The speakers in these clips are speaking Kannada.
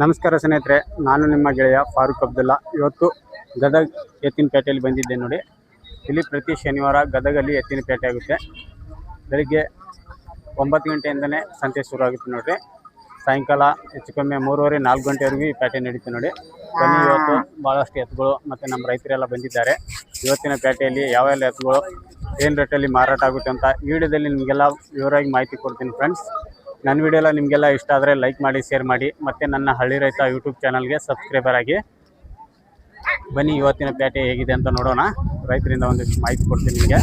ನಮಸ್ಕಾರ ಸ್ನೇಹಿತರೆ, ನಾನು ನಿಮ್ಮ ಗೆಳೆಯ ಫಾರೂಕ್ ಅಬ್ದುಲ್ಲಾ. ಇವತ್ತು ಗದಗ ಎತ್ತಿನ ಪೇಟೆಯಲ್ಲಿ ಬಂದಿದ್ದೆ ನೋಡಿ. ಇಲ್ಲಿ ಪ್ರತಿ ಶನಿವಾರ ಗದಗಲ್ಲಿ ಎತ್ತಿನ ಪೇಟೆ ಆಗುತ್ತೆ. ಬೆಳಿಗ್ಗೆ ಒಂಬತ್ತು ಗಂಟೆಯಿಂದನೇ ಸಂತೆ ಶುರು ಆಗುತ್ತೆ ನೋಡಿರಿ. ಸಾಯಂಕಾಲ ಹೆಚ್ಚು ಕಮ್ಮಿ ಮೂರುವರೆ, ನಾಲ್ಕು ಗಂಟೆವರೆಗೂ ಈ ಪೇಟೆ ನಡೀತು ನೋಡಿ. ಬನ್ನಿ, ಇವತ್ತು ಭಾಳಷ್ಟು ಎತ್ತುಗಳು ಮತ್ತು ನಮ್ಮ ರೈತರೆಲ್ಲ ಬಂದಿದ್ದಾರೆ. ಇವತ್ತಿನ ಪೇಟೆಯಲ್ಲಿ ಯಾವೆಲ್ಲ ಎತ್ತುಗಳು, ಏನು ರೇಟಲ್ಲಿ ಮಾರಾಟ ಆಗುತ್ತೆ ಅಂತ ವಿಡಿಯೋದಲ್ಲಿ ನಿಮಗೆಲ್ಲ ವಿವರವಾಗಿ ಮಾಹಿತಿ ಕೊಡ್ತೀನಿ ಫ್ರೆಂಡ್ಸ್ ನನ್ನ ವಿಡಿಯೋ ಎಲ್ಲ ನಿಮಗೆಲ್ಲ ಇಷ್ಟ ಆದರೆ ಲೈಕ್ ಮಾಡಿ ಶೇರ್ ಮಾಡಿ, ಮತ್ತು ನನ್ನ ಹಳ್ಳಿ ರೈತ ಯೂಟ್ಯೂಬ್ ಚಾನಲ್ಗೆ ಸಬ್ಸ್ಕ್ರೈಬರ್ ಆಗಿ ಬನ್ನಿ. ಇವತ್ತಿನ ಪೇಟೆ ಹೇಗಿದೆ ಅಂತ ನೋಡೋಣ. ರೈತರಿಂದ ಒಂದಿಷ್ಟು ಮಾಹಿತಿ ಕೊಡ್ತೀನಿ ನಿಮಗೆ.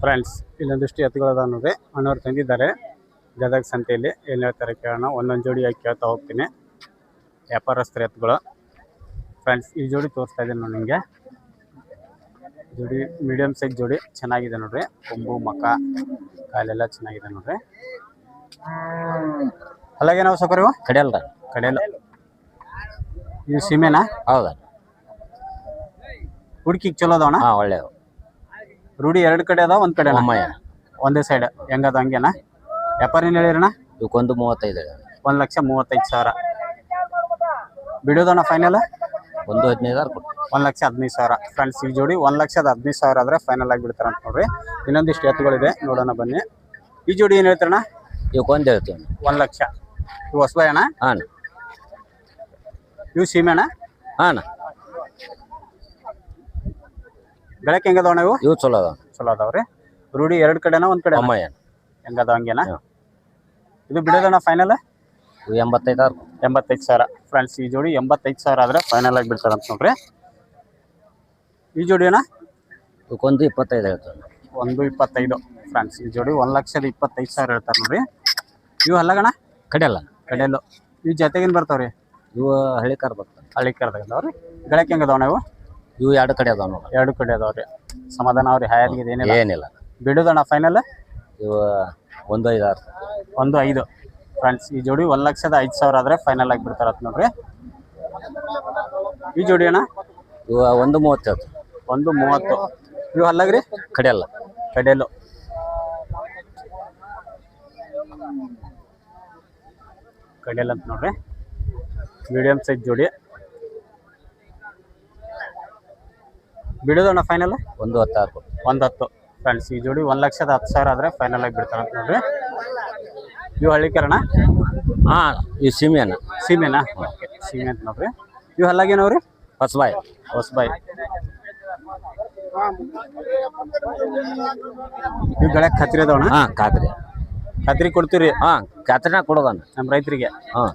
ಫ್ರೆಂಡ್ಸ್ ಇಲ್ಲೊಂದಿಷ್ಟು ಎತ್ತುಗಳದ ನೋಡ್ರಿ ಅಣ್ಣವ್ರು ತಂದಿದ್ದಾರೆ. ಗದಗ ಸಂತೆಯಲ್ಲಿ ಏನು ಹೇಳ್ತಾರೆ ಕೇಳೋಣ ಒಂದೊಂದು ಜೋಡಿ ಕೇಳ್ತಾ ಹೋಗ್ತೀನಿ. ವ್ಯಾಪಾರಸ್ಥರ ಎತ್ತುಗಳು. ಫ್ರೆಂಡ್ಸ್ ಈ ಜೋಡಿ ತೋರಿಸ್ತಾ ಇದ್ದೀನಿ ನಾನು ನಿಮಗೆ. ಜೋಡಿ ಮೀಡಿಯಮ್ ಸೈಜ್ ಜೋಡಿ ಚೆನ್ನಾಗಿದೆ ನೋಡ್ರಿ. ಕೊಂಬು ಮಕ ಕಾಲೆಲ್ಲ ಚೆನ್ನಾಗಿದೆ ನೋಡ್ರಿ. ಅಲ್ಲಾಗೆ ನಾವು ಕಡೆಯಲ್ಲ ಇವು? ಕಡಿಯಲ್ರ. ಕಡೆಯಲ್ಲ. ಇವು ಸೀಮೆನಾ? ಹೌದಾ. ಹುಡುಕಿಗೆ ಚಲೋ ಅದಾವಣ ಒಳ್ಳೇದು. ಒಳ್ಳೆಯವು ರೂಢಿ ಎರಡು ಕಡೆ ಅದಾವ ಒಂದು ಕಡೆ ನಮ್ಮಯ್ಯ ಒಂದೇ ಸೈಡ್ ಹೆಂಗದ ಹಂಗೇನಾ? ವ್ಯಾಪಾರ ಏನು ಹೇಳಿರಣ್ಣ ಇದಕ್ಕೊಂದು ಮೂವತ್ತೈದು ಇದೆ. ಒಂದು ಲಕ್ಷ ಮೂವತ್ತೈದು ಸಾವಿರ. ಬಿಡೋದಣ್ಣ ಫೈನಲ್ ಒಂದು ಹದಿನೈದು ಕೊಟ್ಟು ಒಂದು ಲಕ್ಷ ಹದಿನೈದು ಸಾವಿರ. ಫ್ರೆಂಡ್ಸ್ ಈ ಜೋಡಿ ಒಂದು ಲಕ್ಷದ ಹದಿನೈದು ಸಾವಿರ ಆದರೆ ಫೈನಲ್ ಆಗಿ ಬಿಡ್ತಾರೆ ಅಂತ ನೋಡ್ರಿ. ಇನ್ನೊಂದಿಷ್ಟು ಎತ್ತುಗಳಿದೆ ನೋಡೋಣ ಬನ್ನಿ. ಈ ಜೋಡಿ ಏನು ಹೇಳ್ತಾರಣ್ಣ? ಇವಕ್ಕೊಂದು ಹೇಳ್ತೀವಿ ಒಂದು ಲಕ್ಷ. ಇವು ಹೊಸಬಾಯಿ ಅಣ್ಣ ಹಾಂ ಇವು ಸೀಮೆ ಅಣ್ಣ. ಹಾಂ ಬೆಳಕ್ಕೆ ಹೆಂಗದವ ಇವು? ಇವು ಚಲೋ ಅದಾವ. ಚಲೋ ಅದಾವ್ರಿ ರೂಢಿ ಎರಡು ಕಡೆನ ಒಂದು ಕಡೆ ಅಮ್ಮಯ್ಯ. ಹೆಂಗದ ಹಂಗೇನ. ಇದು ಬಿಡೋದಣ್ಣ ಫೈನಲ್ ಎಂಬತ್ತೈದು ಎಂಬತ್ತೈದು ಸಾವಿರ. ಫ್ರೆಂಡ್ಸ್ ಈ ಜೋಡಿ ಎಂಬತ್ತೈದು ಸಾವಿರ ಆದ್ರೆ ಫೈನಲ್ ಆಗಿ ಬಿಡ್ತಾರ ಅಂತ ನೋಡ್ರಿ. ಈ ಜೋಡಿ ಅಣ್ಣ? ಒಂದು ಇಪ್ಪತ್ತೈದು ಹೇಳ್ತಾರೆ ಒಂದು ಇಪ್ಪತ್ತೈದು. ಫ್ರೆಂಡ್ಸ್ ಈ ಜೋಡಿ ಒಂದು ಲಕ್ಷದ ಇಪ್ಪತ್ತೈದು ಸಾವಿರ ಹೇಳ್ತಾರೆ ನೋಡ್ರಿ. ಇವು ಅಲ್ಲಗಣ ಕಡಿಯಲ್ಲ ಕಡೆಯಲ್ಲು. ಇವು ಜೊತೆಗೇನು ಬರ್ತಾವ್ರಿ. ಇವು ಹಳ್ಳಿ ಕಾರ್ ಬರ್ತದೆ ಹಳ್ಳಿ ಕರ್ದಾಗ ಅದಾವ್ರಿ ಗಳಕ್ಕೆ ಹೆಂಗೆ ಅದಾವ ನೀವು? ಇವು ಎರಡು ಕಡೆ ಅದಾವ ನೋಡಿ ಎರಡು ಕಡೆ ಅದಾವ್ರಿ. ಸಮಾಧಾನ ಅವ್ರಿ ಹಯಾದಿಗೆ ಏನಿಲ್ಲ? ಏನಿಲ್ಲ. ಬಿಡುದಣ್ಣ ಫೈನಲ್ ಇವು ಒಂದು ಐದಾರು. ಒಂದು ಐದು. ಫ್ರೆಂಡ್ಸ್ ಈ ಜೋಡಿ ಒಂದು ಲಕ್ಷದ ಐದು ಸಾವಿರ ಆದರೆ ಫೈನಲ್ ಆಗಿ ಬಿಡ್ತಾರ ಅಂತ ನೋಡ್ರಿ. ಈ ಜೋಡಿ ಅಣ್ಣ? ಇವ ಒಂದು ಮೂವತ್ತು ಹೇಳ್ತೀವಿ. ಒಂದು ಮೂವತ್ತು. ಇವು ಅಲ್ಲಾಗ್ರಿ ಕಡಿಯಲ್ಲ ಕಡೆಯಲ್ಲು ಕಡೆಯಲ್ಲ ಅಂತ ನೋಡ್ರಿ. ಮೀಡಿಯಂ ಸೈಜ್ ಜೋಡಿ. ಬಿಡೋದಣ್ಣ ಫೈನಲ್ ಒಂದು ಹತ್ತು ಒಂದು ಹತ್ತು. ಫ್ರೆಂಡ್ಸ್ ಈ ಜೋಡಿ ಒಂದು ಲಕ್ಷದ ಹತ್ತು ಸಾವಿರ ಆದರೆ ಫೈನಲ್ ಆಗಿ ಬಿಡ್ತಾರೆ ಅಂತ ನೋಡ್ರಿ. ಇವು ಹಳ್ಳಿಕರಣ? ಹಾಂ ಇವು ಸೀಮೆಯನ್ನ ಸೀಮೆನಾ? ಸೀಮೆ ಅಂತ ನೋಡ್ರಿ. ಇವು ಹಲ್ಲಾಗೇನವ್ರಿ ಹೊಸಬಾಯಿ. ಹೊಸಬಾಯಿ. ಇವು ಗಳಕ್ಕೆ ಖತ್ರಿ ಅದಾವಣ ಹಾಂ ಖಾತ್ರಿ. ಖತ್ರಿ ಕೊಡ್ತೀರಿ? ಹಾಂ ಕಾತ್ರಿನಾಗ ಕೊಡೋದಣ್ಣ. ನಮ್ಮ ರೈತರಿಗೆ? ಹಾಂ.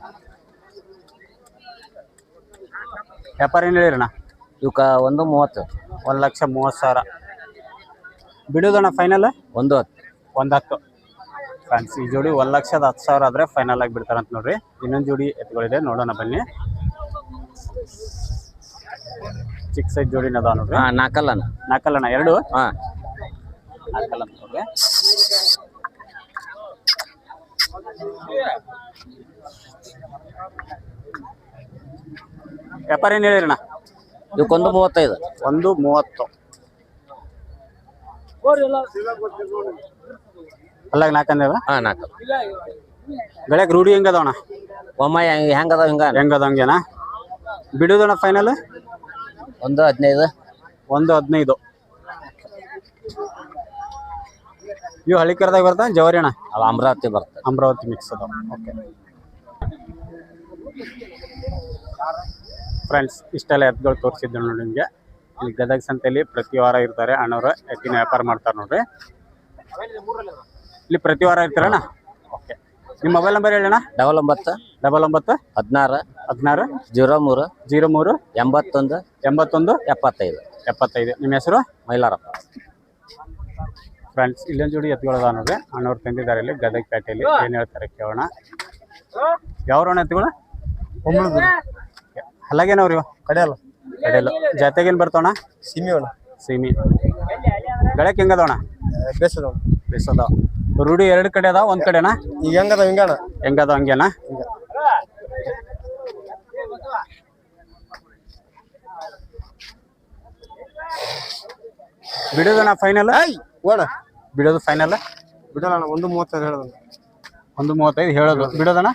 ವ್ಯಾಪಾರ ಏನು ಹೇಳಿರಣ್ಣ? ಇವಕ್ಕ ಒಂದು ಮೂವತ್ತು. ಒಂದು ಲಕ್ಷ ಮೂವತ್ತು ಸಾವಿರ. ಬಿಡೋದಣ್ಣ ಫೈನಲ್ ಒಂದು ಹತ್ತು. ಒಂದು ಹತ್ತು. ಫ್ರೆಂಡ್ಸ್ ಈ ಜೋಡಿ ಒಂದು ಲಕ್ಷದ ಹತ್ತು ಸಾವಿರ ಆದರೆ ಫೈನಲ್ ಆಗಿ ಬಿಡ್ತಾರಂತ ನೋಡ್ರಿ. ಇನ್ನೊಂದು ಜೋಡಿ ಎತ್ತುಗಳಿದೆ ನೋಡೋಣ ಬನ್ನಿ. ಚಿಕ್ಕ ಸೈಜ್ ಜೋಡಿನ ಅದಾವ ನೋಡ್ರಿ. ಹಾಂ ನಾಲ್ಕಲ್ಲಣ್ಣ ನಾಲ್ಕಲ್ಲಣ್ಣ ಎರಡು? ಹಾಂ. ನಾಲ್ಕಲ್ಲ ನೋಡ್ರಿ. ವ್ಯಾಪಾರ ಏನು ಹೇಳಿರಣ್ಣ ಇದಕ್ಕೊಂದು ಮೂವತ್ತೈದು. ಒಂದು ಮೂವತ್ತು. ಅಲ್ಲಾಗ ನಾಲ್ಕಂದೇವ ಹಾಂ ನಾಲ್ಕು ಗಳಕ್ಕೆ ರೂಢಿ ಹೆಂಗದವಣ ಒಮ್ಮ ಹೆಂಗೆ ಅದಾವ ಹಿಂಗೆ? ಹೆಂಗದ ಹಂಗೇನಾ? ಬಿಡುದಣ್ಣ ಫೈನಲ್ ಒಂದು ಹದಿನೈದು. ಒಂದು ಹದಿನೈದು. ಇವು ಹಳ್ಳಿಕರದಾಗ ಬರ್ತಾ ಜವರಿ ಅಣ್ಣ? ಅವ ಅಮರಾವತಿ ಬರ್ತದೆ ಅಮರಾವತಿ ಮಿಕ್ಸ್ ಅದಾವ. ಓಕೆ ಫ್ರೆಂಡ್ಸ್ ಇಷ್ಟೆಲ್ಲ ಎತ್ತುಗಳು ತೋರಿಸಿದ್ದು ನೋಡಿ ನಿಮಗೆ. ಇಲ್ಲಿ ಗದಗ ಸಂತೆಯಲ್ಲಿ ಪ್ರತಿ ವಾರ ಇರ್ತಾರೆ ಅಣ್ಣವರು ಎತ್ತಿನ ವ್ಯಾಪಾರ ಮಾಡ್ತಾರೆ ನೋಡ್ರಿ. ಇಲ್ಲಿ ಪ್ರತಿ ವಾರ ಇರ್ತಾರಣ್ಣ? ಓಕೆ ನಿಮ್ಮ ಮೊಬೈಲ್ ನಂಬರ್ ಹೇಳಣ್ಣ? ಡಬಲ್ ಒಂಬತ್ತು. ಡಬಲ್ ಒಂಬತ್ತು? ಹದಿನಾರು. ಹದಿನಾರು? ಜೀರೋ ಮೂರು. ಜೀರೋ ಮೂರು? ಎಂಬತ್ತೊಂದು. ಎಂಬತ್ತೊಂದು? ಎಪ್ಪತ್ತೈದು. ಎಪ್ಪತ್ತೈದು. ನಿಮ್ಮ ಹೆಸರು? ಮೈಲಾರಪ್ಪ. ಫ್ರೆಂಡ್ಸ್ ಇಲ್ಲೊಂದು ಜೋಡಿ ಎತ್ತುಗಳದ ನೋಡ್ರಿ. ಅಣ್ಣವ್ರು ತಂದಿದ್ದಾರೆ ಇಲ್ಲಿ ಗದಗ ಪೇಟೆಯಲ್ಲಿ ಏನು ಹೇಳ್ತಾರೆ ಕೇಳೋಣ. ಯಾವ ಎತ್ತುಗಳು ಅಲ್ಲಾಗೇನವ್ರಿ ಇವು? ಕಡೆಯಲ್ಲ. ಕಡೆಯಲ್ಲ. ಜತೆಗೇನು ಬರ್ತಾವಣ ಸಿಮಿ ಅಣ್ಣ ಸೀಮಿ. ಗಳಕ್ಕೆ ಹೆಂಗದವಣ ಬೇಸದ ಬೇಸದ ರೂಢಿ ಎರಡು ಕಡೆ ಅದಾವ ಒಂದ್ ಕಡೆನಾ? ಈಗ ಹೆಂಗದ ಹಿಂಗಣ ಹೆಂಗದ ಹಂಗೇನಾ? ಬಿಡೋದಣ್ಣ ಫೈನಲ್ ಓಣ. ಬಿಡೋದು ಫೈನಲ್ ಬಿಡೋಣ ಒಂದು ಮೂವತ್ತೈದು ಹೇಳೋದು ಒಂದು ಮೂವತ್ತೈದು ಹೇಳೋದು. ಬಿಡೋದಣ್ಣ?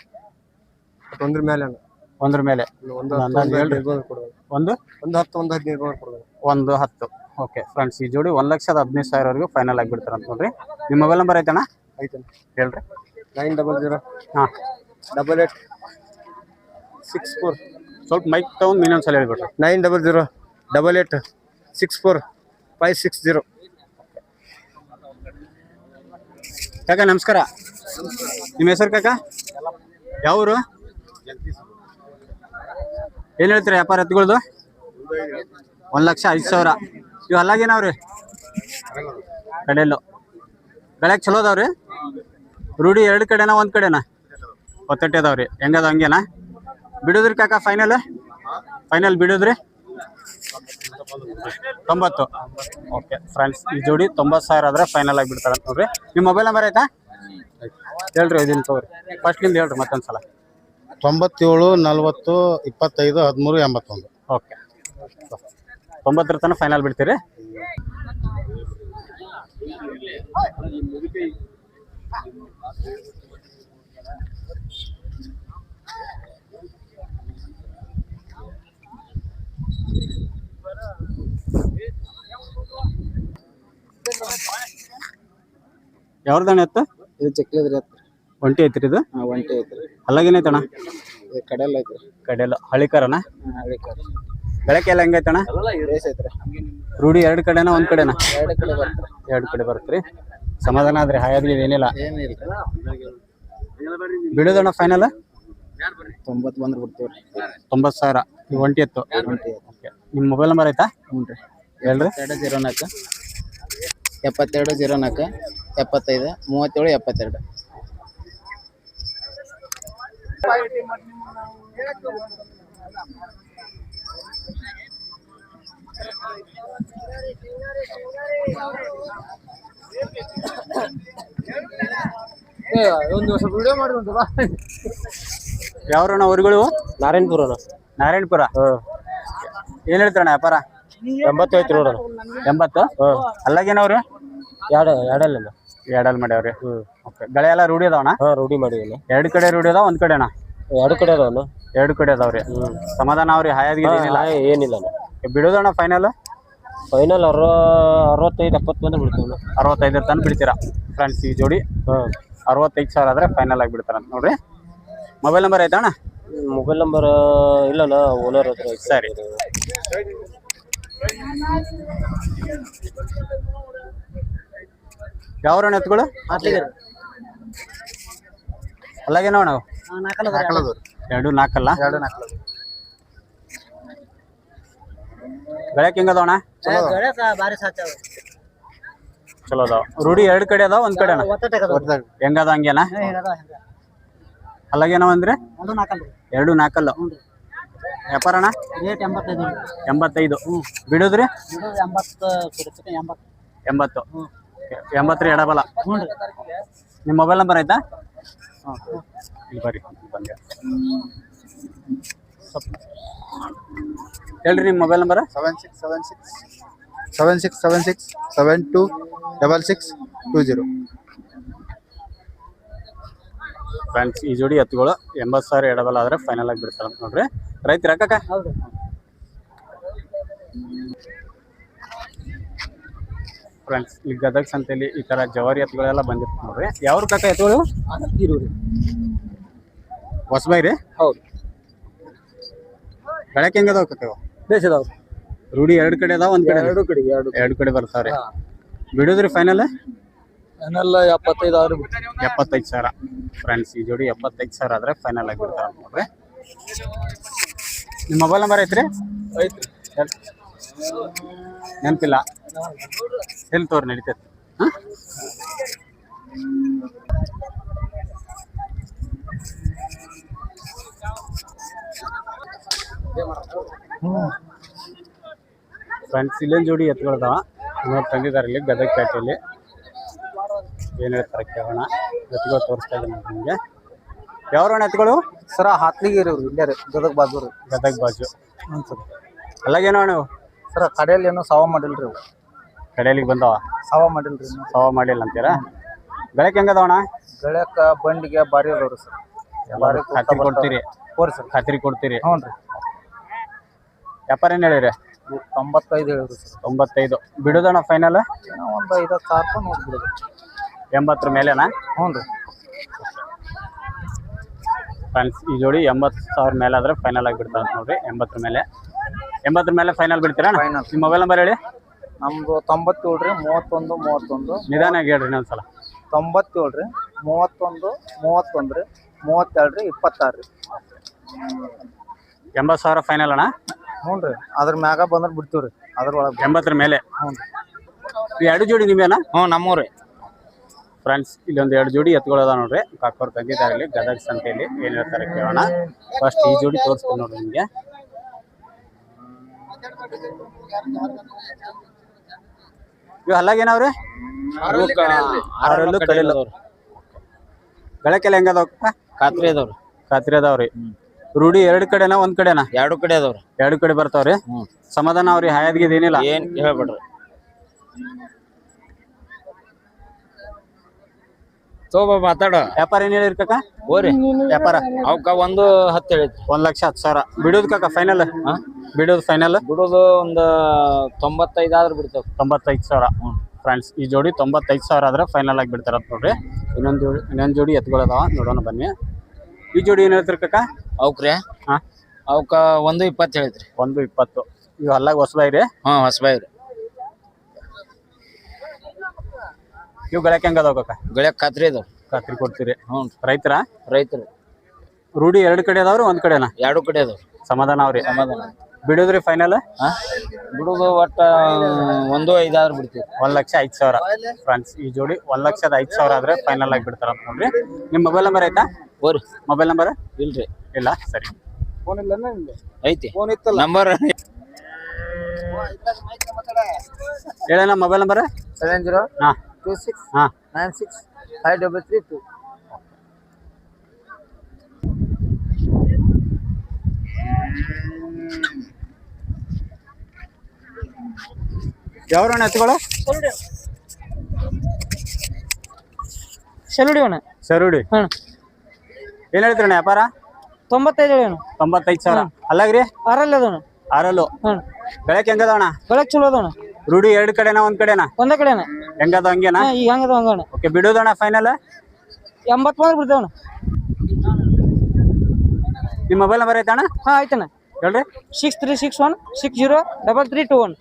ಒಂದ್ರ ಮೇಲೆ ಅಣ್ಣ ಒಂದ್ರ ಮೇಲೆ. ಒಂದು ಒಂದು ಹತ್ತು, ಒಂದು. ಹದಿನೈದು ಒಂದು ಹತ್ತು. ಓಕೆ ಫ್ರೆಂಡ್ಸ್ ಈ ಜೋಡಿ ಒಂದ್ ಲಕ್ಷದ ಹದಿನೈದು ಸಾವಿರವರೆಗೂ ಫೈನಲ್ ಆಗಿಬಿಡ್ತಾರೆ ಅಂತ ನೋಡ್ರಿ. ನಿಮ್ಮ ಮೊಬೈಲ್ ನಂಬರ್ ಐತಣ್ಣ? ಆಯ್ತಣ್ಣ ಹೇಳ್ರಿ. ನೈನ್ ಡಬಲ್ ಜೀರೋ ಹಾಂ. ಡಬಲ್ ಏಟ್ ಸಿಕ್ಸ್ ಫೋರ್ ಸ್ವಲ್ಪ ಮೈಕ್ ತಗೊಂಡು ಇನ್ನೊಂದ್ಸಲ ಹೇಳ್ಬಿಟ್ರಿ nine double zero double eight six four five six zero ಕಾಕ ನಮಸ್ಕಾರ. ನಿಮ್ಮ ಹೆಸರು ಕಾಕ? ಯಾವ ಊರು ಏನ್ ಹೇಳ್ತೀರಿ ವ್ಯಾಪಾರ ಎತ್ತುಗಳದು ಒಂದ್ ಲಕ್ಷ ಐದು ಸಾವಿರ. ಇವು ಅಲ್ಲಾಗೇನವ್ರಿ ಕಡೆಯಲ್ಲು ಬೆಳಗ್ಗೆ ಚಲೋ ಅದಾವ್ರಿ? ರೂಢಿ ಎರಡು ಕಡೆನಾ ಒಂದ್ ಕಡೆನಾ? ಒತ್ತಟ್ಟೆ ಅದಾವ್ರಿ. ಹೆಂಗದ ಹಂಗೇನಾ? ಬಿಡುದ್ರಿ ಕಾಕ ಫೈನಲ್ ಫೈನಲ್ ಬಿಡುದ್ರಿ? ತೊಂಬತ್ತು. ಓಕೆ ಫ್ರೆಂಡ್ಸ್ ಈ ಜೋಡಿ ತೊಂಬತ್ತು ಸಾವಿರ ಆದ್ರೆ ಫೈನಲ್ ಆಗಿ ಬಿಡ್ತಾರ ನೋಡ್ರಿ. ನಿಮ್ಮ ಮೊಬೈಲ್ ನಂಬರ್ ಆಯ್ತಾ? ಹೇಳ್ರಿ ಇದನ್ನ ತಗೋರಿ. ನಿಮ್ದು ಹೇಳ್ರಿ ಮತ್ತೊಂದ್ಸಲ. ತೊಂಬತ್ತೇಳು ನಲವತ್ತು ಇಪ್ಪತ್ತೈದು ಹದಿಮೂರು ಎಂಬತ್ತೊಂದು. ಓಕೆ. ತೊಂಬತ್ತರ ತನಕ ಫೈನಲ್ ಬಿಡ್ತೀರಿ? ಯಾವ್ದಣ್ಣ ಅತ್ತ ಇದು ಚೆಕ್ಲಿದ್ರಿ ಒಂಟಿ ಐತ್ರಿ ಇದು? ಒಂಟಿ ಐತ್ರಿ. ಅಲ್ಲಾಗೇನೈತಣ್ಣ ಐತಣ ಕಡೆಯಲ್ಲ ಐತ್ರಿ. ಕಡೆಲ್ಲ ಹಳಿಕರನ ಹಳಿಕರ ಕಾರ್ ಬೆಳಕೆ ಎಲ್ಲ ಹೆಂಗೈತಣ ರೂಢಿ ಎರಡು ಕಡೆನಾ ಒಂದ್ ಕಡೆನ? ಎರಡು ಕಡೆ ಬರುತ್ತೆ ಎರಡು ಕಡೆ ಬರ್ತ್ರಿ. ಸಮಾಧಾನ ಆದ್ರಿ ಹಾಯಾದ್ರಿ ಏನಿಲ್ಲ. ಬಿಡೋದಣ್ಣ ಫೈನಲ್ ತೊಂಬತ್ತು ಬಂದ್ರೆ ಬಿಡ್ತೀವ್ರಿ. ತೊಂಬತ್ತು ಸಾವಿರ. ನೀವು ಒಂಟಿ ಎತ್ತು. ನಿಮ್ಮ ಮೊಬೈಲ್ ನಂಬರ್ ಐತಾ ಹ್ಞೂ ರೀ. ಹೇಳ್ರಿ. ಎರಡು ಜೀರೋ ನಾಲ್ಕು ಎಪ್ಪತ್ತೆರಡು ಜೀರೋ ನಾಲ್ಕು ಎಪ್ಪತ್ತೈದು ಮೂವತ್ತೇಳು ಎಪ್ಪತ್ತೆರಡು. ಒಂದು ವರ್ಷ ವಿಡಿಯೋ ಮಾಡಿ ಬಾ. ಯಾವ್ರಣ್ಣ ಊರುಗಳು? ನಾರಾಯಣಪುರ. ನಾರಾಯಣಪುರ ಏನ್ ಹೇಳ್ತಾರಣ್ಣ ವ್ಯಾಪಾರ? ಎಂಬತ್ತೈದು ನೋಡೋಣ ಎಂಬತ್ತು? ಅಲ್ಲಾಗೇನವ್ರು? ಎರಡು ಎರಡಲ್ಲ ಎರಡಲ್ಲಿ ಮಾಡ್ಯಾವ್ರಿ ಓಕೆ ಗಳೆ ಎಲ್ಲ ರೂಢಿ ಅದಾವಣ ಹಾ ರೂಢಿ ಮಾಡಿದೀನಿ ಎರಡು ಕಡೆ ರೂಢಿ ಅದಾವ ಒಂದ್ ಕಡೆನಾ? ಎರಡು ಕಡೆ ಅದಾವಲ್ಲ ಎರಡು ಕಡೆ ಅದಾವ್ರಿ. ಸಮಾಧಾನ ಅವ್ರಿ ಹಾಯಾದ್ಗಿ ಏನಿಲ್ಲ? ಏನಿಲ್ಲ ಬಿಡೋದಣ್ಣ ಫೈನಲ್ ಫೈನಲ್ ಅರ ಅರವತ್ತೈದು ಎಪ್ಪತ್ತು ಬಂದ್ರೆ ಬಿಡ್ತೀವಿ ಅರವತ್ತೈದು ತನಕ ಬಿಡ್ತೀರಾ? ಫ್ರೆಂಡ್ಸ್ ಈ ಜೋಡಿ. ಅರವತ್ತೈದು ಸಾವಿರ ಆದ್ರೆ ಫೈನಲ್ ಆಗಿ ಬಿಡ್ತಾರ ನೋಡ್ರಿ. ಮೊಬೈಲ್ ನಂಬರ್ ಐತಾ ಅಣ್ಣ? ಮೊಬೈಲ್ ನಂಬರ್ ಇಲ್ಲಣ್ಣ ಓನರ್ ಹತ್ರ. ಸರಿ. ಯಾವ್ರಣ್ಣ ಅಲ್ಲಾಗೇನೋ ನಾವು. ಎರಡು ನಾಲ್ಕಲ್ಲ? ಎರಡು ನಾಲ್ಕು ಬೆಳಕ್ ಹೆಂಗದವಣ ಚಲೋ ಅದಾವ? ರೂಢಿ ಎರಡು ಕಡೆ ಅದಾವ ಒಂದ್ ಕಡೆನ? ಹೆಂಗದ ಹಂಗೇನ? ಅಲ್ಲಾಗೇನೋ ಅಂದ್ರೆ? ಎರಡು ನಾಲ್ಕಲ್ಲ. ವ್ಯಾಪಾರ ಅಣ್ಣ ಎಂಬತ್ತೈದು ಬಿಡೋದ್ರಿ? ಎಂಬತ್ತು ಎಂಬತ್ತು. ಎಡಬಲ. ನಿಮ್ಮ ಮೊಬೈಲ್ ನಂಬರ್ ಆಯ್ತಾ? ಇಲ್ಲಿ ಬರ್ರಿ. ಬಂದೆ. ಹೇಳ್ರಿ ನಿಮ್ಮ mobile number seven six seven six seven six seven six seven two double six two zero friends ಈ ಜೋಡಿ ಎತ್ತುಗಳು ಎಂಬತ್ತು ಸಾವಿರ ಎಡಬಲ್ ಆದ್ರೆ ಫೈನಲ್ ಆಗಿ ಬಿಡ್ತಾರೆ ಅಂತ ನೋಡ್ರಿ. ರೈತರ ಕಾಕ ಹೌದು. ಫ್ರೆಂಡ್ಸ್ ಈ ಗದಗ ಸಂತೆಯಲ್ಲಿ ಈ ತರ ಜವಾರಿ ಎತ್ತುಗಳೆಲ್ಲ ಬಂದಿತ್ತು ನೋಡ್ರಿ. ಯಾವ ಕಾಕ ಎತ್ತುಗಳು ಈರುಳ್ಳಿ ಹೊಸಬೈ ರೀ ಹೌದು ಬೆಳಕ್ಕೆ ಹೆಂಗದ ಕಾಕ ಇವು? ಬೇಸಿದಾವ್ ರೂಢಿ ಎರಡು ಕಡೆ ಅದಾವ ಒಂದ್ ಕಡೆ ಎರಡು ಕಡೆ ಎರಡು ಎರಡು ಕಡೆ ಬರ್ತಾವ್ರಿ. ಬಿಡುದ್ರಿ ಫೈನಲ್ ಫೈನಲ್ ಎಪ್ಪತ್ತೈದು ಆರು ಎಪ್ಪತ್ತೈದು ಸಾವಿರ. ಫ್ರೆಂಡ್ಸ್ ಈ ಜೋಡಿ ಎಪ್ಪತ್ತೈದು ಸಾವಿರ ಆದ್ರೆ ಫೈನಲ್ ಆಗಿ ಬಿಡ್ತಾರ ನೋಡ್ರಿ. ನಿಮ್ಮ ಮೊಬೈಲ್ ನಂಬರ್ ಐತ್ರಿ? ಐತ್ರಿ. ನೆನಪಿಲ್ಲ? ಎಲ್ಲಿ ತೋರಿ ನಡೀತೈತೆ. ಹಾಂ? ಫ್ರೆಂಡ್ಸ್ ಇಲ್ಲೊಂದು ಜೋಡಿ ಎತ್ಕೊಳ್ತಾವ ನೋಡಿ ತಂದಿದ್ದಾರೆ ಇಲ್ಲಿ ಗದಗ ಪೇಟೆಯಲ್ಲಿ ಏನು ಹೇಳ್ತಾರೆ ಕೇಳೋಣ. ಎತ್ಗಳು ತೋರಿಸ್ತಾ ಇದ್ದೀನಿ ನಿಮಗೆ. ಯಾವ್ರಣ ಎತ್ಗಳು ಸರ ಹಾತ್ಲಿಗೆ ಇರೋರು ಇಲ್ಲೇ ಗದಗ ಬಾಜು ಗದಗ ಬಾಜು. ಅಲ್ಲಾಗೇನೋ ಅಣ್ಣ? ಸರ ಕಡೆಯಲ್ಲಿ ಏನೋ ಸಾವ ಮಾಡಿಲ್ರಿ ಅವು ಕಡೆಯಲ್ಲಿಗೆ ಬಂದವ? ಸಾವ ಮಾಡಿಲ್ರಿ ಇನ್ನು. ಸವ ಮಾಡಿಲ್ಲ ಅಂತೀರಾ? ಬೆಳಕ್ ಹೆಂಗದವಣ ಗೆಳೆಯಕ್ಕ ಬಂಡಿಗೆ ಬಾರಿ ಅದಾವ್ರಿ ಸರ್. ಬಾರಿ ಖಾತ್ರಿ ಕೊಡ್ತೀರಿ. ಹೋರಿ ಸರ್. ಖಾತ್ರಿ ಕೊಡ್ತೀರಿ. ಹ್ಞೂ ರೀ. ವ್ಯಾಪಾರ ಏನು ಹೇಳಿರಿ? ಇವು ತೊಂಬತ್ತೈದು ಹೇಳಿದ್ರಿ ಸರ್. ತೊಂಬತ್ತೈದು. ಬಿಡೋದಣ್ಣ ಫೈನಲ್ ಏನೋ ಒಂದು ಐದು ಸಾವಿರ ರೂಪಾಯಿ ನೋಡ್ಬಿಡೋದು ಎಂಬತ್ತರ ಮೇಲೆನಾ? ಹ್ಞೂ ರೀ. ಫ್ರೆಂಡ್ಸ್ ಈ ಜೋಡಿ ಎಂಬತ್ತು ಸಾವಿರ ಮೇಲೆ ಆದ್ರೆ ಫೈನಲ್ ಆಗಿ ಬಿಡ್ತಾರೆ ನೋಡ್ರಿ. ಎಂಬತ್ತರ ಮೇಲೆ. ಎಂಬತ್ತರ ಮೇಲೆ ಫೈನಲ್ ಬಿಡ್ತೀರಾ ಫೈನಲ್ ನಿಮ್ಮ ಮೊಬೈಲ್ ನಂಬರ್ ಹೇಳಿ. ನಮ್ದು ತೊಂಬತ್ತೇಳು ರೀ ಮೂವತ್ತೊಂದು ಮೂವತ್ತೊಂದು. ನಿಧಾನಾಗಿ ಹೇಳ್ರಿ ಇನ್ನೊಂದ್ಸಲ ತೊಂಬತ್ತೇಳು ರೀ ಮೂವತ್ತೊಂದು ಮೂವತ್ತೊಂದು ರೀ ಮೂವತ್ತೆರಡು ರೀ ಇಪ್ಪತ್ತಾರು ರೀ. ಎಂಬತ್ತು ಸಾವಿರ ಫೈನಲ್ ಅಣ್ಣ? ಹ್ಞೂ ರೀ ಅದ್ರ ಮ್ಯಾಗ ಬಂದ್ರೆ ಬಿಡ್ತೀವಿ ರೀ ಅದ್ರೊಳಗೆ. ಎಂಬತ್ತರ ಮೇಲೆ. ಹ್ಞೂ ರೀ. ಈ ಎರಡು ಜೋಡಿ ನಿಮ್ಮೇನಾ ಹ್ಞೂ ನಮ್ಮೂರಿ ಫ್ರೆಂಡ್ಸ್ ಇಲ್ಲೊಂದು ಎರಡು ಜೋಡಿ ಎತ್ಕೊಳ್ಳೋದ ನೋಡ್ರಿ. ಕಾಕೋರ್ ತಂದಿದ್ದಾರೆ ಇಲ್ಲಿ ಗದಗ ಸಂತೆಯಲ್ಲಿ ಏನು ಹೇಳ್ತಾರೆ ಕೇಳೋಣ. ಫಸ್ಟ್ ಈ ಜೋಡಿ ತೋರಿಸ್ತೀನಿ ನೋಡ್ರಿ ನಿಮಗೆ. ಇವು ಹಲ್ಲಾಗೇನವ್ರಿ ಆರಲ್ಲೂ ಕಡಿಲ್ಲ ಗಳಕ್ಕೆಲ್ಲ ಹೆಂಗದವ ಖಾತ್ರಿ ಅದಾವ್ರಿ. ಖಾತ್ರಿ ಅದಾವ್ರಿ ರೂಢಿ ಎರಡು ಕಡೆನಾ ಒಂದ್ ಕಡೆನಾ? ಎರಡು ಕಡೆ ಅದಾವ್ರಿ. ಎರಡು ಕಡೆ ಬರ್ತಾವ್ರಿ. ಸಮಾಧಾನ ಅವ್ರಿ ಹಾಯದ್ಗಿದ ಏನಿಲ್ಲ? ಏನ್ ಹೇಳ್ಬೇಡ್ರಿ. ತೋಬ ಮಾತಾಡ. ವ್ಯಾಪಾರ ಏನ್ ಹೇಳಿರಿ ಕಾಕ? ಓರಿ ವ್ಯಾಪಾರ? ಅವಕ್ಕ ಒಂದು ಹತ್ತು ಹೇಳಿದ್ ಒಂದ್ ಲಕ್ಷ ಹತ್ತು ಸಾವಿರ. ಬಿಡೋದ್ ಕಾಕ ಫೈನಲ್ ಬಿಡೋದು ಫೈನಲ್ ಬಿಡೋದು ಒಂದು ತೊಂಬತ್ತೈದು ಆದ್ರೆ ಬಿಡ್ತೇವೆ. ತೊಂಬತ್ತೈದು ಸಾವಿರ ಫ್ರೆಂಡ್ಸ್ ಈ ಜೋಡಿ ತೊಂಬತ್ತೈದು ಸಾವಿರ ಆದ್ರೆ ಫೈನಲ್ ಆಗಿ ಬಿಡ್ತಾರ ನೋಡ್ರಿ. ಇನ್ನೊಂದು ಜೋಡಿ ಇನ್ನೊಂದು ಜೋಡಿ ಎತ್ಕೊಳ್ಳೋದವ ನೋಡೋಣ ಬನ್ನಿ. ಈ ಜೋಡಿ ಏನು ಹೇಳ್ತೀರಿ ಕಕ್ಕ ಅವಕ್ರಿ ಹಾಂ. ಅವಕ್ಕ ಒಂದು ಇಪ್ಪತ್ತು ಹೇಳಿದ್ರಿ. ಒಂದು ಇಪ್ಪತ್ತು. ಇವು ಅಲ್ಲಾಗ ಹೊಸಬಾಯಿ ರೀ? ಹಾಂ ಹೊಸಬಾಯಿ ರೀ. ಇವು ಗಳಕ್ಕೆ ಹೆಂಗೆ ಅದಾವ ಕಕ್ಕ ಗೆಳೆಯಕ್ ಖಾತ್ರಿ ಅದಾವ್ರಿ ಖಾತ್ರಿ ಕೊಡ್ತೀರಿ. ಹ್ಞೂ ರೈತರ? ರೈತರು. ರೂಢಿ ಎರಡು ಕಡೆ ಅದಾವ್ರಿ ಒಂದು ಕಡೆನಾ? ಎರಡು ಕಡೆ ಅದಾವ್ರಿ ಸಮಾಧಾನ ಅವ್ರಿ. ಸಮಾಧಾನ. ಬಿಡೋದ್ರಿ ಫೈನಲ್ ಬಿಡುದು ಬಿಡೋದು ಒಟ್ಟ ಒಂದು ಐದಾದ್ರು ಬಿಡ್ತೀವಿ. ಒಂದ್ ಲಕ್ಷ ಐದು ಸಾವಿರ. ಫ್ರೆಂಡ್ಸ್ ಈ ಜೋಡಿ ಒಂದ್ ಲಕ್ಷದ ಐದು ಸಾವಿರ ಆದ್ರೆ ಫೈನಲ್ ಆಗಿ ಬಿಡ್ತಾರ ಅಂತ ನೋಡ್ರಿ ನಿಮ್ಮ ಮೊಬೈಲ್ ನಂಬರ್ ಆಯ್ತಾ? ಹೋರಿ ಮೊಬೈಲ್ ನಂಬರ್ ಇಲ್ರಿ. ಇಲ್ಲ ಸರಿ. ಫೋನ್ ಇಲ್ಲ ಐತಿ. ಫೋನ್ ಇತ್ತಲ್ಲ? ನಂಬರ್ ಹೇಳಣ್ಣ ಮೊಬೈಲ್ ನಂಬರ್ ಸೆವೆನ್ ಜೀರೋ ಹಾ. ಟೂ ಸಿಕ್ಸ್ ಹಾ. Nine six five double three two ಯಾವ್ರಣ್ಣ ಎತ್ತುಗಳು ಶೆಲ್ಡಿ ಅಣ್ಣ. ಸರುಡಿ ಹ್ಞೂ ಏನ್ ಹೇಳ್ತೀರಣ್ಣ ವ್ಯಾಪಾರ? ತೊಂಬತ್ತೈದು ಹೇಳಿ ಅಣ್ಣ. ತೊಂಬತ್ತೈದು ಸಾವಿರ. ಅಲ್ಲಾಗ್ರಿ? ಆರಲ್ಲಿ ಅದಣ್ಣ ಆರಲ್ಲು. ಹ್ಞೂ ಬೆಳಕ್ ಹೆಂಗದವಣ ಬೆಳಕ್ ಚಲೋ ಅದಣ್ಣ ರೂಢಿ ಎರಡು ಕಡೆನಾ ಒಂದ್ ಕಡೆನಾ? ಒಂದೇ ಕಡೆನ? ಹೆಂಗದ ಹಂಗೇನಾ? ಹಾಂ ಈಗ ಹಂಗದ ಹಂಗಣ್ಣ. ಓಕೆ ಬಿಡೋದಣ್ಣ ಫೈನಲ್ ಎಂಬತ್ತು ಮೂರು ಬಿಡ್ತೇವಣ್ಣ ನಿಮ್ಮ ಮೊಬೈಲ್ ನಂಬರ್ ಐತಣ್ಣ? ಹಾಂ ಆಯ್ತಣ್ಣ. ಹೇಳ್ರಿ. Six three six one six zero double three two one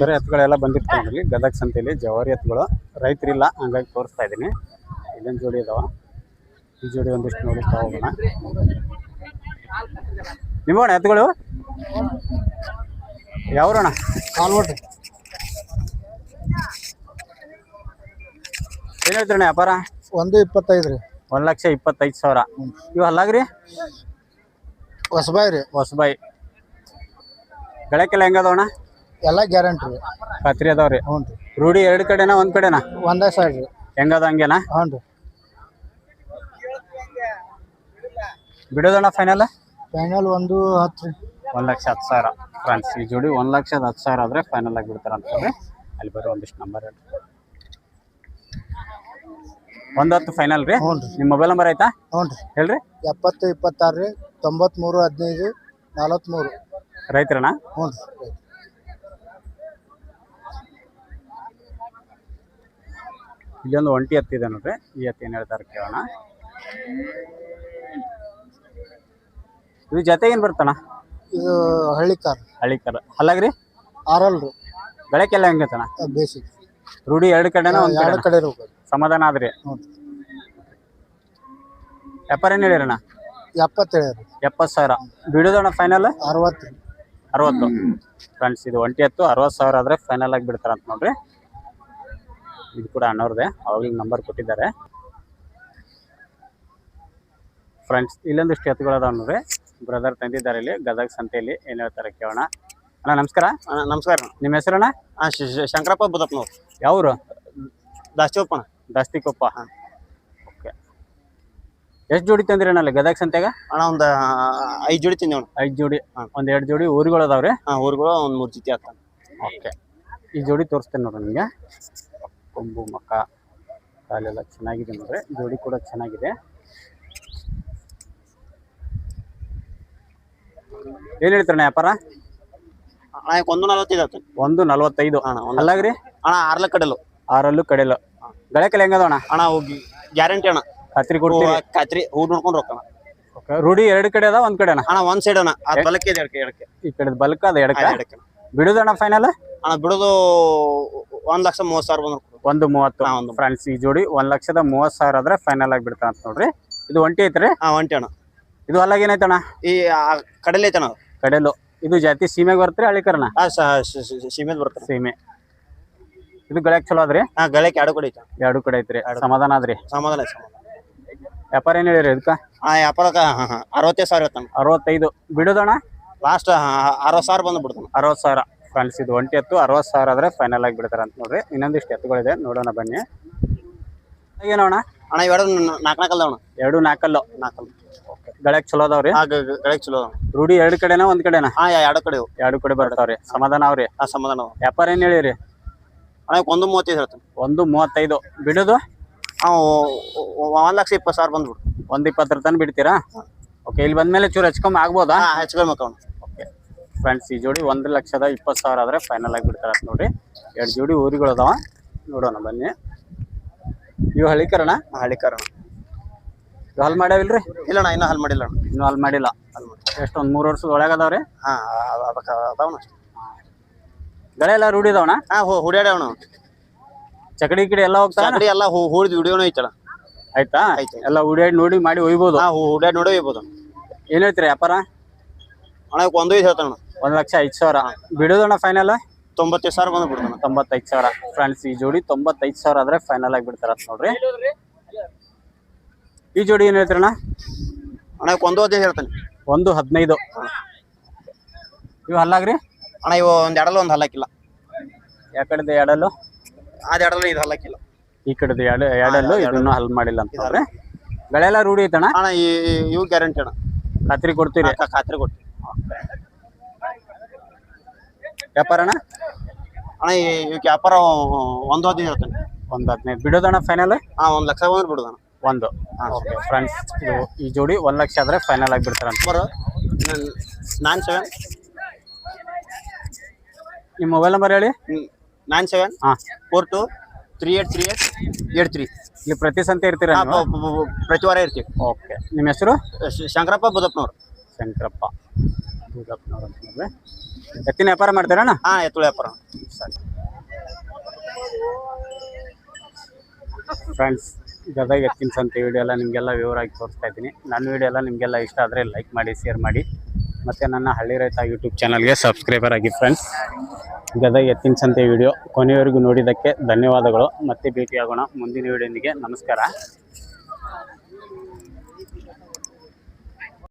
ಥರ ಎತ್ತುಗಳೆಲ್ಲ ಬಂದಿರ್ತಾವೆ ಇಲ್ಲಿ ಗದಗ ಸಂತೆಯಲ್ಲಿ ಜವಾರಿ ಎತ್ತುಗಳು. ರೈತರಿಲ್ಲ ಹಂಗಾಗಿ ತೋರಿಸ್ತಾ ಇದ್ದೀನಿ ಇಲ್ಲೊಂದು ಜೋಡಿ ಅದಾವ. ಈ ಜೋಡಿ ಒಂದಿಷ್ಟು ನೋಡಿ ಹೋಗೋಣ. ನಿಮ್ಮಣ್ಣ ಎತ್ತುಗಳು? ಯಾವ್ರಣ್ಣ? ಕಾಲ್ವಟ್ರಿ ಏನು ಹೇಳ್ತೀರಣ್ಣ ವ್ಯಾಪಾರ? ಒಂದು ಇಪ್ಪತ್ತೈದು ರೀ. ಒಂದು ಲಕ್ಷ ಇಪ್ಪತ್ತೈದು ಸಾವಿರ. ಇವು ಅಲ್ಲಾಗ್ರಿ ಹೊಸಬಾಯಿ ರೀ. ಹೊಸಬಾಯಿ. ಗಳಕ್ಕೆಲ್ಲ ಹೆಂಗದವಣ್ಣ ಎಲ್ಲ ಗ್ಯಾರಂಟಿ. ರೀ ಖಾತ್ರಿ ಅದಾವ್ರಿ? ಹ್ಞೂ ರೀ. ರೂಢಿ ಎರಡು ಕಡೆನಾ ಒಂದ್ ಕಡೆನಾ? ಒಂದೇ ಸೈಡ್ ರೀ. ಹೆಂಗದ ಹಂಗೇನಾ? ಹ್ಞೂ ರೀ. ಬಿಡೋದಣ್ಣ ಫೈನಲ್ ಫೈನಲ್ ಒಂದು ಹತ್ತು ರೀ. ಒಂದ್ ಲಕ್ಷ ಹತ್ತು ಸಾವಿರ. ಫ್ರೆಂಡ್ಸ್ ಈ ಜೋಡಿ ಒಂದ್ ಲಕ್ಷದ ಹತ್ತು ಸಾವಿರ ಆದ್ರೆ ಫೈನಲ್ ಆಗಿ ಬಿಡ್ತಾರ ಅಂತ ಹೇಳಿ ಅಲ್ಲಿ ಬರೋ ಒಂದಿಷ್ಟು ನಂಬರ್ ಹೇಳಿ ಒಂದ್ ಹತ್ತು ಫೈನಲ್ ರೀ? ಹ್ಞೂ ರೀ. ನಿಮ್ಮ ಮೊಬೈಲ್ ನಂಬರ್ ಆಯ್ತಾ? ಹ್ಞೂ ರೀ. ಹೇಳ್ರಿ. ಎಪ್ಪತ್ತು ಇಪ್ಪತ್ತಾರು ರೀ ತೊಂಬತ್ಮೂರು ಹದಿನೈದು ನಲವತ್ತ್ಮೂರು ರೈತರಣ್ಣ ಹ್ಞೂ ರೀ ಇಲ್ಲೊಂದು ಒಂಟಿ ಎತ್ತಿದೆ ನೋಡ್ರಿ. ಈ ಎತ್ತಿ ಏನ್ ಹೇಳ್ತಾರೆ ಕೇಳೋಣ. ಇದು ಜೊತೆ ಏನು ಬರ್ತಣ್ಣ ಇದು ಹಳ್ಳಿ ಕಾರ್. ಹಳ್ಳಿ ಕಾರ್. ಅಲ್ಲಾಗ್ರಿ? ಆರಲ್ ರೀ ಬೆಳಕೆಲ್ಲ ಹೆಂಗೈತಣ್ಣ ಬೇಸಿಕ್ ರೂಢಿ ಎರಡು ಕಡೆನ ಒಂದು ಕಡೆ ಎರಡು ಕಡೆ ಸಮಾಧಾನ ಆದ್ರಿ. ಎಪ್ಪರ್ ವ್ಯಾಪಾರ ಏನು ಹೇಳಿರಣ್ಣ? ಎಪ್ಪತ್ತೇಳು ಎಪ್ಪತ್ತು ಸಾವಿರ. ಬಿಡೋದಣ್ಣ ಫೈನಲ್ ಅರವತ್ತು. ಅರವತ್ತು. ಫ್ರೆಂಡ್ಸ್ ಇದು ಒಂಟಿ ಹತ್ತು ಅರವತ್ತು ಸಾವಿರ ಆದ್ರೆ ಫೈನಲ್ ಆಗಿ ಬಿಡ್ತಾರಂತ ನೋಡ್ರಿ. ಇದು ಕೂಡ ಅಣ್ಣವ್ರದೇ ಅವಾಗಲಿಗೆ ನಂಬರ್ ಕೊಟ್ಟಿದ್ದಾರೆ. ಫ್ರೆಂಡ್ಸ್ ಇಲ್ಲೊಂದಿಷ್ಟು ಎತ್ತುಗಳು ಅದಾವ ನೋಡ್ರಿ. ಬ್ರದರ್ ತಂದಿದ್ದಾರೆ ಇಲ್ಲಿ ಗದಗ ಸಂತೆಯಲ್ಲಿ. ಏನು ಹೇಳ್ತಾರೆ ಕೇಳೋಣ. ಅಣ್ಣ ನಮಸ್ಕಾರ. ನಮಸ್ಕಾರ ನಿಮ್ಮ ಹೆಸರಣ್ಣ ಹಾ ಶಂಕರಪ್ಪ ಬುದಪ್ಪನವ್ರು ಯಾವ್ರು? ದಾಸ್ತಿಕೊಪ್ಪ ದಾಸ್ತಿಕೊಪ್ಪ. ಓಕೆ. ಎಷ್ಟು ಜೋಡಿ ತಂದಿರಣ್ಣ ಅಲ್ಲಿ ಗದಗ ಸಂತೆಗ? ಅಣ್ಣ ಒಂದು ಐದು ಜೋಡಿ ತಿಂದೇವಣ ಐದು ಜೋಡಿ. ಒಂದು ಎರಡು ಜೋಡಿ ಊರುಗಳು ಅದಾವ್ರಿ ಹಾ ಊರುಗಳು ಒಂದು ಮೂರು ಜೊತೆ ಆಗ್ತಾನೆ ಓಕೆ. ಈ ಜೋಡಿ ತೋರಿಸ್ತೇನೆ ನೋಡ್ರಿ ನಿಮಗೆ. ಕೊಂಬು ಮಕ್ಕ ಕಾಲೆಲ್ಲ ಚೆನ್ನಾಗಿದೆ ನೋಡ್ರಿ. ಜೋಡಿ ಕೂಡ ಚೆನ್ನಾಗಿದೆ. ಏನ್ ಹೇಳ್ತಾರಣ್ಣ ವ್ಯಾಪಾರ? ಅಣ್ಣ ಈಗ ಒಂದು ನಲವತ್ತೈದು ಒಂದು ನಲವತ್ತೈದು. ಅಣ್ಣ ಒಂದು ಅಲ್ಲಾಗ್ರಿ ಅಣ್ಣ ಆರ್ಲ ಕಡಲು. ಆರಲ್ಲೂ ಕಡೆಯಲ್ಲ ಕಲೆ ಹೆಂಗದ ಅಣ್ಣ ಹೋಗಿ ಗ್ಯಾರಂಟಿ ಅಣ್ಣ. ಖಾತ್ರಿ ಕೊಡ್ತೀವಿ. ಖಾತ್ರಿ ಹೂ ನೋಡ್ಕೊಂಡು ರೊಕ್ಕ ಅಣ್ಣ. ರೂಢಿ ಎರಡು ಕಡೆ ಅದ ಒಂದ್ ಕಡೆ ಅಣ್ಣ ಒಂದ್ ಸೈಡ್ ಅಣ್ಣ. ಆ ಬಲಕ್ಕೆ ಇದೆ ಎಡಕ್ಕೆ ಎಡಕ್ಕೆ. ಈ ಕಡೆ ಬಲ್ಕ ಅದ ಎಡಕ್ಕೆ? ಅಣ್ಣ. ಬಿಡುದಣ್ಣ ಫೈನಲ್ ಅಣ್ಣ ಬಿಡೋದು ಒಂದ್ ಲಕ್ಷ ಮೂವತ್ತು ಸಾವಿರ ಬಂದ್ರು ಒಂದು ಮೂವತ್ತು ಫ್ರೆಂಡ್ಸ್ ಈ ಜೋಡಿ ಒಂದ್ ಲಕ್ಷದ ಮೂವತ್ ಸಾವಿರ ಆದ್ರೆ ಫೈನಲ್ ಆಗಿ ಬಿಡ್ತಾನ ಅಂತ ನೋಡ್ರಿ. ಇದು ಒಂಟಿ ಐತ್ರಿ? ಹಾ ಒಂಟಿ ಅಣ್ಣ. ಇದು ಅಲ್ಲಾಗ ಏನೈತಣ್ಣ ಈ ಕಡಲೆ ಐತಣ್ಣ ಕಡಲು. ಇದು ಜಾತಿ ಸೀಮೆಗೆ ಬರ್ತ್ರಿ ಹಳ್ಳಿಕರ್ನ? ಆ ಸೀಮೆದ್ ಬರ್ತಾರೆ ಸೀಮೆ. ಇದು ಗಳಕ್ ಚಲೋ ಅದ್ರಿ ಹಾ ಗಳಕ್ಕೆ ಎರಡು ಕಡೆ ಐತೆ ಎರಡು ಕಡೆ ಐತ್ರಿ. ಸಮಾಧಾನ ಆದ್ರಿ? ಸಮಾಧಾನ ವ್ಯಾಪಾರ ಏನ್ ಹೇಳಿರಿ ಇದಕ್ಕ? ಆ ವ್ಯಾಪಾರಕ್ಕೆ ಹಾ ಹಾ ಅರವತ್ತೈದು ಸಾವಿರ ಅರವತ್ತೈದು. ಬಿಡೋದಣ್ಣ? ಲಾಸ್ಟ್ ಅರವತ್ತು ಸಾವಿರ ಬಂದು ಬಿಡ್ತಾನೆ ಅರವತ್ತು ಸಾವಿರ. ಫ್ರೆಂಡ್ಸ್ ಇದು ಒಂಟಿ ಎತ್ತು ಅರವತ್ ಸಾವಿರ ಆದ್ರೆ ಫೈನಲ್ ಆಗಿ ಬಿಡ್ತಾರೆ ಅಂತ ನೋಡ್ರಿ. ಇನ್ನೊಂದಿಷ್ಟು ಎತ್ತುಗಳಿದೆ. ನೋಡೋಣ ಬನ್ನಿ. ಏನೋಣ ಅಣ್ಣ ಇವೆರಡು ನಾಲ್ಕು ನಾಲ್ಕಲ್ಲ ಅಣ್ಣ ಎರಡು ನಾಲ್ಕಲ್ಲು. ನಾಲ್ಕಲ್ಲ. ಗಳಕ್ ಚಲೋ ಅದಾವ್ರಿ? ಗಳಕ್ ಗಳಕ್ಕೆ ಚಲೋ. ರೂಢಿ ಎರಡು ಕಡೆನ ಒಂದ್ ಕಡೆನ? ಹಾ ಎರಡು ಕಡೆ ಎರಡು ಕಡೆ ಬರ್ತಾವ್ರಿ. ಸಮಾಧಾನ ಅವ್ರಿ. ಆ ಸಮಾಧಾನ. ವ್ಯಾಪಾರ ಏನ್ ಹೇಳಿರಿ? ಅಣ್ಣ ಒಂದು ಮೂವತ್ತೈದು ಹೇಳ್ತಾನೆ. ಒಂದು ಮೂವತ್ತೈದು. ಬಿಡೋದು? ಒಂದ್ ಲಕ್ಷ ಇಪ್ಪತ್ತು ಸಾವಿರ ಬಂದ್ಬಿಡು. ಒಂದ್ ಇಪ್ಪತ್ತರ ತನಕ ಬಿಡ್ತೀರಾ? ಓಕೆ ಇಲ್ಲಿ ಬಂದ್ಮೇಲೆ ಚೂರು ಹೆಚ್ಕೊಂಬ ಆಗ್ಬೋದಾ? ಹಾ ಹೆಚ್ಚು ಮಕ್ಕಳು ಫ್ರೆಂಡ್ಸ್ ಈ ಜೋಡಿ ಒಂದು ಲಕ್ಷದ ಇಪ್ಪತ್ತು ಸಾವಿರ ಆದರೆ ಫೈನಲ್ ಆಗಿ ಬಿಡ್ತಾರೆ ನೋಡ್ರಿ ಎರಡು ಜೋಡಿ ಊರಿಗಳು ಅದಾವ. ನೋಡೋಣ ಬನ್ನಿ. ಇವು ಹಳಿಕರಣ ಹಳ್ಳಿಕರಣ. ಕಾರ ಇವು ಹಲ್ ಮಾಡ್ಯಾವಿಲ್ರಿ? ಇಲ್ಲ ಅಣ್ಣ ಇನ್ನೂ ಹಲ್ ಮಾಡಿಲ್ಲ. ಇನ್ನೂ ಹಲ್ ಮಾಡಿಲ್ಲ. ಎಷ್ಟು ಒಂದು ಮೂರು ವರ್ಷದ ಒಳಗೆ ಅದಾವ್ರಿ? ಹಾಂ ಅದಕ್ಕೆ ಅದಾವಣ ಗಳೆ ಎಲ್ಲ ರೂಢಿ ಅದಾವಣ ಹಾಂ ಹೋ ಹುಡ್ಯಾಡವಣ ಚಕಡಿ ಕಡೆ ಎಲ್ಲ ಹೋಗ್ತಾ ಚಕಡಿ ಎಲ್ಲ ಹೂಡಿದ ವಿಡಿಯೋನು ಐತಲ್ಲ. ಆಯ್ತಾ? ಆಯ್ತು. ಎಲ್ಲ ಹುಡಿಯಾಡಿ ನೋಡಿ ಮಾಡಿ ಒಯ್ಬೋದು. ಹಾ ಹುಡ್ಯಾಡ್ ನೋಡಿ ಒಯ್ಬೋದು. ಏನ್ ಹೇಳ್ತೀರಿ ವ್ಯಾಪಾರ? ಅಣ್ಣ ಇದು ಹೇಳ್ತಾನ ಒಂದ್ ಲಕ್ಷ ಐದು ಸಾವಿರ. ಬಿಡೋದಣ್ಣ ಫೈನಲ್ ತೊಂಬತ್ತೈದು ಸಾವಿರ ಬಂದು ಬಿಡೋಣ ತೊಂಬತ್ತೈದು ಸಾವಿರ. ಫ್ರೆಂಡ್ಸ್ ಈ ಜೋಡಿ ತೊಂಬತ್ತೈದು ಸಾವಿರ ಆದ್ರೆ ಫೈನಲ್ ಆಗಿ ಬಿಡ್ತಾರ ನೋಡ್ರಿ. ಈ ಜೋಡಿ ಏನ್ ಹೇಳ್ತೀರಣ್ಣ? ಅಣ್ಣ ಒಂದು ಹದಿನೈದು ಹೇಳ್ತಾನೆ. ಒಂದು ಹದಿನೈದು. ಇವು ಹಲ್ಲಾಗ್ರಿ? ಅಣ್ಣ ಇವು ಒಂದ್ ಎಡಲು ಒಂದು ಹಲ್ಲಾಕಿಲ್ಲ. ಯಾಕಡೆ ಎಡಲು ಅದ ಇದು ಹಲ್ಲಾಕಿಲ್ಲ. ಈ ಕಡೆದು ಎಡ ಎಡಲು ಇದನ್ನು ಹಲ್ ಮಾಡಿಲ್ಲ ಅಂತ ಬೆಳೆ ಗಳೆಲ್ಲ ರೂಢಿ ಐತಣ್ಣ? ಅಣ್ಣ ಈ ಇವು ಗ್ಯಾರಂಟಿ ಅಣ್ಣ. ಖಾತ್ರಿ ಕೊಡ್ತೀರಿ? ಖಾತ್ರಿ ಕೊಟ್ಟು ವ್ಯಾಪಾರ ಅಣ್ಣ ಅಣ್ಣ ಈ ಇವಕ್ಕೆ ವ್ಯಾಪಾರ ಒಂದು ಹದಿನೈದು ಹೇಳ್ತಾನೆ. ಒಂದು ಹದಿನೈದು. ಬಿಡೋದಣ್ಣ ಫೈನಲ್ ಹಾಂ ಒಂದು ಲಕ್ಷ ಬಂದ್ರೆ ಬಿಡೋದಣ್ಣ. ಒಂದು. ಓಕೆ ಫ್ರೆಂಡ್ಸ್ ಇದು ಈ ಜೋಡಿ ಒಂದು ಲಕ್ಷ ಆದರೆ ಫೈನಲ್ ಆಗಿ ಬಿಡ್ತಾರೆ ಅಂತ ಬರೋ ನೈನ್ ಸೆವೆನ್ ನಿಮ್ಮ ಮೊಬೈಲ್ ನಂಬರ್ ಹೇಳಿ? ನೈನ್ ಸೆವೆನ್ ಹಾಂ. Four two three eight three eight eight three. ಇಲ್ಲಿ ಪ್ರತಿ ಸಂತೆ ಇರ್ತೀರಾ ಪ್ರತಿ ವಾರ ಇರ್ತೀವಿ. ಓಕೆ ನಿಮ್ಮ ಹೆಸರು? ಶಂಕರಪ್ಪ ಬುದಪ್ಪನವ್ರು ಶಂಕರಪ್ಪ. ಎತ್ತಿನ ವ್ಯಾಪಾರ ಮಾಡ್ತೀರಣ್ಣ ಹಾ ಎತ್ತುಳ ವ್ಯಾಪಾರ. ಸರಿ. ಫ್ರೆಂಡ್ಸ್ ಗದಗ ಎತ್ತಿನ ಸಂತೆ ವಿಡಿಯೋ ಎಲ್ಲ ನಿಮಗೆಲ್ಲ ವಿವರವಾಗಿ ತೋರಿಸ್ತಾ ಇದ್ದೀನಿ. ನನ್ನ ವಿಡಿಯೋ ಎಲ್ಲ ನಿಮಗೆಲ್ಲ ಇಷ್ಟ ಆದರೆ ಲೈಕ್ ಮಾಡಿ ಶೇರ್ ಮಾಡಿ. ಮತ್ತು ನನ್ನ ಹಳ್ಳಿ ರೈತ ಯೂಟ್ಯೂಬ್ ಚಾನಲ್ಗೆ ಸಬ್ಸ್ಕ್ರೈಬರ್ ಆಗಿ ಫ್ರೆಂಡ್ಸ್ ಗದಗ ಎತ್ತಿನ ಸಂತೆ ವಿಡಿಯೋ ಕೊನೆಯವರೆಗೂ ನೋಡಿದ್ದಕ್ಕೆ ಧನ್ಯವಾದಗಳು. ಮತ್ತೆ ಭೇಟಿಯಾಗೋಣ ಮುಂದಿನ ವಿಡಿಯೋನಿಗೆ ನಮಸ್ಕಾರ.